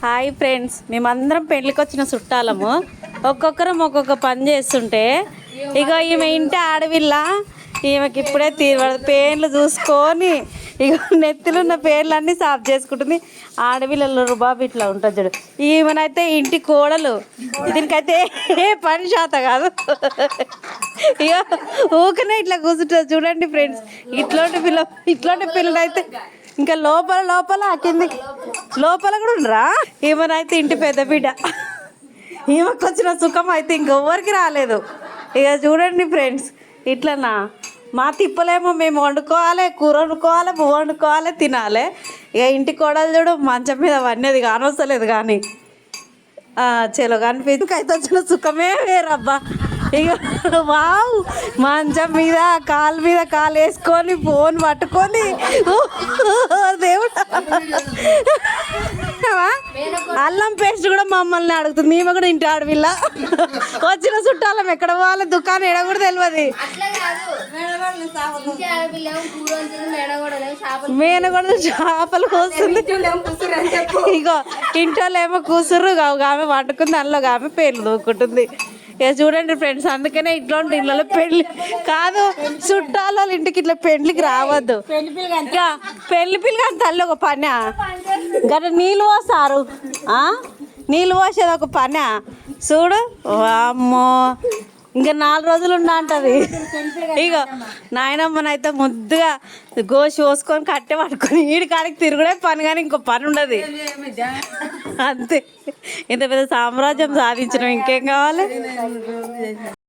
Hi friends మేమందరం పెళ్ళికి వచ్చిన చుట్టాలము. ఒక్కొక్కరం ఒక్కొక్క పని చేస్తుంటే ఇక ఈమె ఇంటి ఆడవిల్ల ఈమెకి ఇప్పుడే తీరు పేర్లు చూసుకొని ఇక నెత్తిలో ఉన్న పేర్లన్నీ సాఫ్ చేసుకుంటుంది. ఆడవిళ్ళలో రుబాబు ఇట్లా ఉంటుంది చూడు. ఈమెనైతే ఇంటి కోడలు. దీనికైతే ఏ పని శాత కాదు. ఇక ఊకనే ఇట్లా కూర్చుంటుంది చూడండి ఫ్రెండ్స్. ఇట్లాంటి పిల్ల ఇట్లాంటి పిల్లలు అయితే ఇంకా లోపల లోపల కింది. లోపల కూడా ఉండరా? ఈమెనైతే ఇంటి పెద్ద బిడ్డ. ఈమెకు వచ్చిన సుఖం అయితే ఇంకెవ్వరికి రాలేదు. ఇక చూడండి ఫ్రెండ్స్ ఇట్లనా? మా తిప్పలేమో మేము వండుకోవాలి కూర వండుకోవాలి పువ్వు వండుకోవాలి తినాలి. ఇక ఇంటి కోడలు చూడు మంచం మీద అవన్నీ కానొస్తలేదు కానీ. చలో కనిపించి అయితే వచ్చిన సుఖమే వేరబ్బా. ఇక వావ్ మంచం మీద కాలు మీద కాలు వేసుకొని ఫోన్ పట్టుకొని. దేవుడు. అల్లం పేస్ట్ కూడా మమ్మల్ని అడుగుతుంది. మేము కూడా ఇంటి ఆడవిల్ల వచ్చిన చుట్టాలం ఎక్కడ పోవాలి? దుకాణం ఎడ కూడా తెలియదు చేపలు కూడా చేపలు కోస్తుంది. ఇగో ఇంట్లో ఏమో కూసురు ఆమె వండుకుంది అందులో ఆమె పేర్లు దూకుంటుంది. ఇక చూడండి ఫ్రెండ్స్ అందుకనే ఇట్లాంటి ఇళ్ళలో పెళ్ళి కాదు చుట్టాల వాళ్ళ ఇంటికి ఇట్లా పెళ్ళికి రావద్దు. ఇక పెళ్ళి పిల్ల కానీ తల్లి ఒక పని గట్ట నీళ్ళు పోస్తారు. ఆ? నీళ్ళు పోసేది ఒక పని చూడు వామ్మో. ఇంకా నాలుగు రోజులు ఉన్నా అంటది. ఇగో నాయనమ్మనైతే ముద్దుగా గోసి పోసుకొని కట్టె పట్టుకొని ఈడి కాడికి తిరుగుడే పని కానీ ఇంకో పని ఉండదు. అంతే. ఇంత పెద్ద సామ్రాజ్యం సాధించడం ఇంకేం కావాలి?